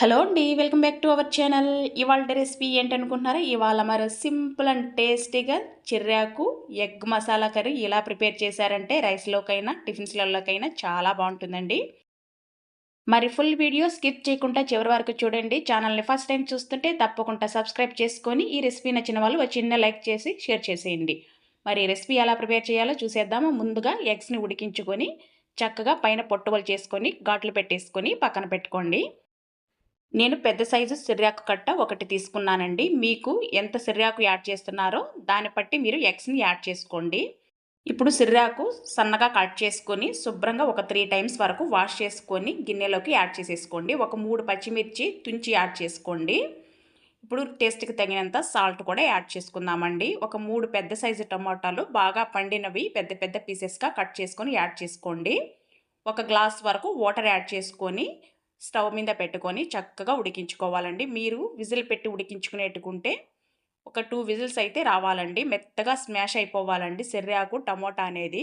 Hello అండి welcome back to our channel. ఇవాళ recipe ఏంటనుకుంటున్నారా? ఇవాళ మరి సింపుల్ అండ్ టేస్టీగా చిర్రాకు ఎగ్ మసాలా కర్రీ ఇలా ప్రిపేర్ చేశారంటే రైస్లోకైనా టిఫిన్స్లలోకైనా చాలా బాగుంటుందండి. మరి ఫుల్ వీడియో స్కిప్ చేయకుండా చివరి వరకు చూడండి. ఛానల్ని ఫస్ట్ టైం చూస్తుంటే తప్పకుండా సబ్స్క్రైబ్ చేసుకొని ఈ రెసిపీ నచ్చిన వాళ్ళు ఒక చిన్న లైక్ చేసి షేర్ చేసేయండి. మరి రెసిపీ ఎలా ప్రిపేర్ చేయాలో చూసేద్దాము. ముందుగా ఎగ్స్ని ఉడికించుకొని చక్కగా పైన పొట్టువలు చేసుకొని ఘాట్లు పెట్టేసుకొని పక్కన పెట్టుకోండి. నేను పెద్ద సైజు సిర్రాకు కట్ట ఒకటి తీసుకున్నానండి. మీకు ఎంత సిర్రాకు యాడ్ చేస్తున్నారో దాన్ని బట్టి మీరు ఎగ్స్ని యాడ్ చేసుకోండి. ఇప్పుడు సిర్రాకు సన్నగా కట్ చేసుకొని శుభ్రంగా ఒక త్రీ టైమ్స్ వరకు వాష్ చేసుకొని గిన్నెలోకి యాడ్ చేసేసుకోండి. ఒక మూడు పచ్చిమిర్చి తుంచి యాడ్ చేసుకోండి. ఇప్పుడు టేస్ట్కి తగినంత సాల్ట్ కూడా యాడ్ చేసుకుందామండి. ఒక మూడు పెద్ద సైజు టమాటాలు బాగా పండినవి పెద్ద పెద్ద పీసెస్గా కట్ చేసుకొని యాడ్ చేసుకోండి. ఒక గ్లాస్ వరకు వాటర్ యాడ్ చేసుకొని స్టవ్ మీద పెట్టుకొని చక్కగా ఉడికించుకోవాలండి. మీరు విజిల్ పెట్టి ఉడికించుకునేట్టుకుంటే ఒక టూ విజిల్స్ అయితే రావాలండి. మెత్తగా స్మాష్ అయిపోవాలండి. సెర్రాకు టమోటా అనేది.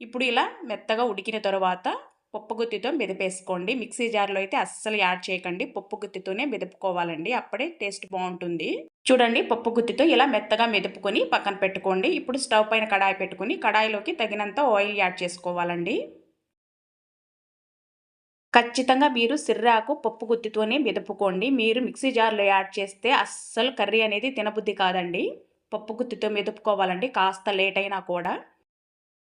ఇప్పుడు ఇలా మెత్తగా ఉడికిన తర్వాత పప్పు గుత్తితో మెదిపేసుకోండి. మిక్సీ జార్లో అయితే అస్సలు యాడ్ చేయకండి. పప్పు గుత్తితోనే మెదుపుకోవాలండి. అప్పుడే టేస్ట్ బాగుంటుంది. చూడండి పప్పు గుత్తితో ఇలా మెత్తగా మెదుపుకొని పక్కన పెట్టుకోండి. ఇప్పుడు స్టవ్ పైన కడాయి పెట్టుకుని కడాయిలోకి తగినంత ఆయిల్ యాడ్ చేసుకోవాలండి. ఖచ్చితంగా మీరు సిర్రాకు పప్పు గుత్తితోనే మెదుపుకోండి. మీరు మిక్సీ జార్లో యాడ్ చేస్తే అస్సలు కర్రీ అనేది తినబుద్ధి కాదండి. పప్పు గుత్తితో మెదుపుకోవాలండి కాస్త లేట్ అయినా కూడా.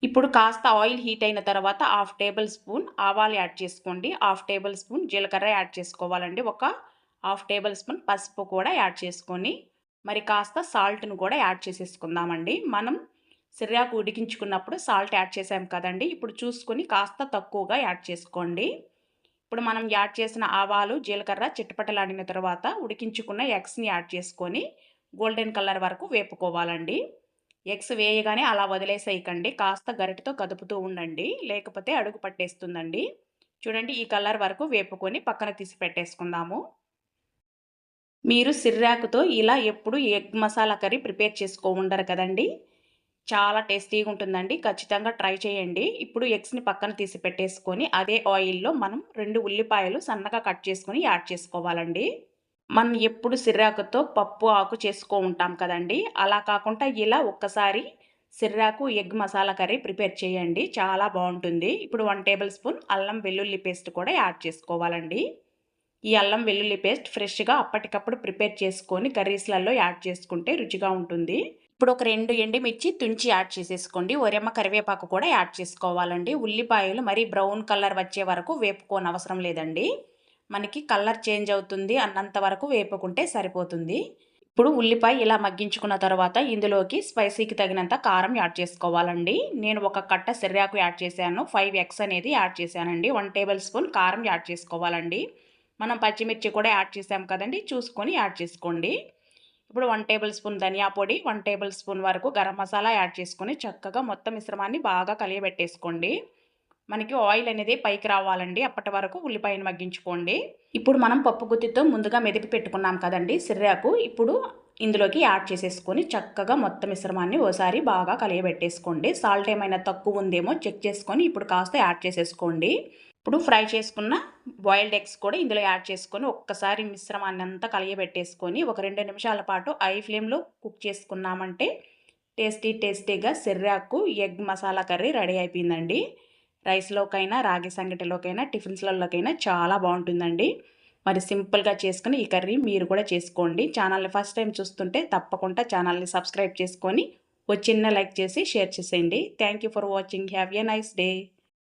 ఇప్పుడు కాస్త ఆయిల్ హీట్ అయిన తర్వాత హాఫ్ టేబుల్ స్పూన్ ఆవాలు యాడ్ చేసుకోండి. హాఫ్ టేబుల్ స్పూన్ జీలకర్ర యాడ్ చేసుకోవాలండి. ఒక హాఫ్ టేబుల్ స్పూన్ పసుపు కూడా యాడ్ చేసుకొని మరి కాస్త సాల్ట్ను కూడా యాడ్ చేసేసుకుందామండి. మనం సిర్రాకు ఉడికించుకున్నప్పుడు సాల్ట్ యాడ్ చేసాం కదండి. ఇప్పుడు చూసుకొని కాస్త తక్కువగా యాడ్ చేసుకోండి. ఇప్పుడు మనం యాడ్ చేసిన ఆవాలు జీలకర్ర చిట్టపట్టలాడిన తర్వాత ఉడికించుకున్న ఎగ్స్ని యాడ్ చేసుకొని గోల్డెన్ కలర్ వరకు వేపుకోవాలండి. ఎగ్స్ వేయగానే అలా వదిలేసేయకండి. కాస్త గరిటతో కదుపుతూ ఉండండి. లేకపోతే అడుగు పట్టేస్తుందండి. చూడండి ఈ కలర్ వరకు వేపుకొని పక్కన తీసి పెట్టేసుకుందాము. మీరు సిర్రాకుతో ఇలా ఎప్పుడు ఎగ్ మసాలా కర్రీ ప్రిపేర్ చేసుకో ఉండరు కదండి. చాలా టేస్టీగా ఉంటుందండి. ఖచ్చితంగా ట్రై చేయండి. ఇప్పుడు ఎగ్స్ని పక్కన తీసి పెట్టేసుకొని అదే ఆయిల్లో మనం రెండు ఉల్లిపాయలు సన్నగా కట్ చేసుకొని యాడ్ చేసుకోవాలండి. మనం ఎప్పుడు సిర్రాకుతో పప్పు ఆకు చేసుకో ఉంటాం కదండి. అలా కాకుండా ఇలా ఒక్కసారి సిర్రాకు ఎగ్ మసాలా కర్రీ ప్రిపేర్ చేయండి. చాలా బాగుంటుంది. ఇప్పుడు వన్ టేబుల్ స్పూన్ అల్లం వెల్లుల్లి పేస్ట్ కూడా యాడ్ చేసుకోవాలండి. ఈ అల్లం వెల్లుల్లి పేస్ట్ ఫ్రెష్గా అప్పటికప్పుడు ప్రిపేర్ చేసుకొని కర్రీస్లలో యాడ్ చేసుకుంటే రుచిగా ఉంటుంది. ఇప్పుడు ఒక రెండు ఎండుమిర్చి తుంచి యాడ్ చేసేసుకోండి. ఒరెమ్మ కరివేపాకు కూడా యాడ్ చేసుకోవాలండి. ఉల్లిపాయలు మరీ బ్రౌన్ కలర్ వచ్చే వరకు వేపుకోని అవసరం లేదండి. మనకి కలర్ చేంజ్ అవుతుంది అన్నంత వరకు వేపుకుంటే సరిపోతుంది. ఇప్పుడు ఉల్లిపాయ ఇలా మగ్గించుకున్న తర్వాత ఇందులోకి స్పైసీకి తగినంత కారం యాడ్ చేసుకోవాలండి. నేను ఒక కట్ట సిర్రాకు యాడ్ చేశాను. ఫైవ్ ఎగ్స్ అనేది యాడ్ చేశానండి. వన్ టేబుల్ స్పూన్ కారం యాడ్ చేసుకోవాలండి. మనం పచ్చిమిర్చి కూడా యాడ్ చేసాం కదండి. చూసుకొని యాడ్ చేసుకోండి. ఇప్పుడు వన్ టేబుల్ స్పూన్ ధనియా పొడి వన్ టేబుల్ స్పూన్ వరకు గరం మసాలా యాడ్ చేసుకొని చక్కగా మొత్తం మిశ్రమాన్ని బాగా కలియబెట్టేసుకోండి. మనకి ఆయిల్ అనేది పైకి రావాలండి. అప్పటి వరకు ఉల్లిపాయను మగ్గించుకోండి. ఇప్పుడు మనం పప్పు గుత్తితో ముందుగా మెదిపి పెట్టుకున్నాం కదండి సిర్రాకు. ఇప్పుడు ఇందులోకి యాడ్ చేసేసుకొని చక్కగా మొత్తం మిశ్రమాన్ని ఓసారి బాగా కలియబెట్టేసుకోండి. సాల్ట్ ఏమైనా తక్కువ ఉందేమో చెక్ చేసుకొని ఇప్పుడు కాస్త యాడ్ చేసేసుకోండి. ఇప్పుడు ఫ్రై చేసుకున్న బాయిల్డ్ ఎగ్స్ కూడా ఇందులో యాడ్ చేసుకొని ఒక్కసారి మిశ్రమాన్ని అంతా కలియబెట్టేసుకొని ఒక రెండు నిమిషాల పాటు ఐ ఫ్లేమ్లో కుక్ చేసుకున్నామంటే టేస్టీ టేస్టీగా సెర్రాకు ఎగ్ మసాలా కర్రీ రెడీ అయిపోయిందండి. రైస్లోకైనా రాగి సంగటిలోకైనా టిఫిన్స్లలోకైనా చాలా బాగుంటుందండి. మరి సింపుల్గా చేసుకుని ఈ కర్రీ మీరు కూడా చేసుకోండి. ఛానల్ని ఫస్ట్ టైం చూస్తుంటే తప్పకుండా ఛానల్ని సబ్స్క్రైబ్ చేసుకొని ఒక చిన్న లైక్ చేసి షేర్ చేసేయండి. Thank for watching have a nice day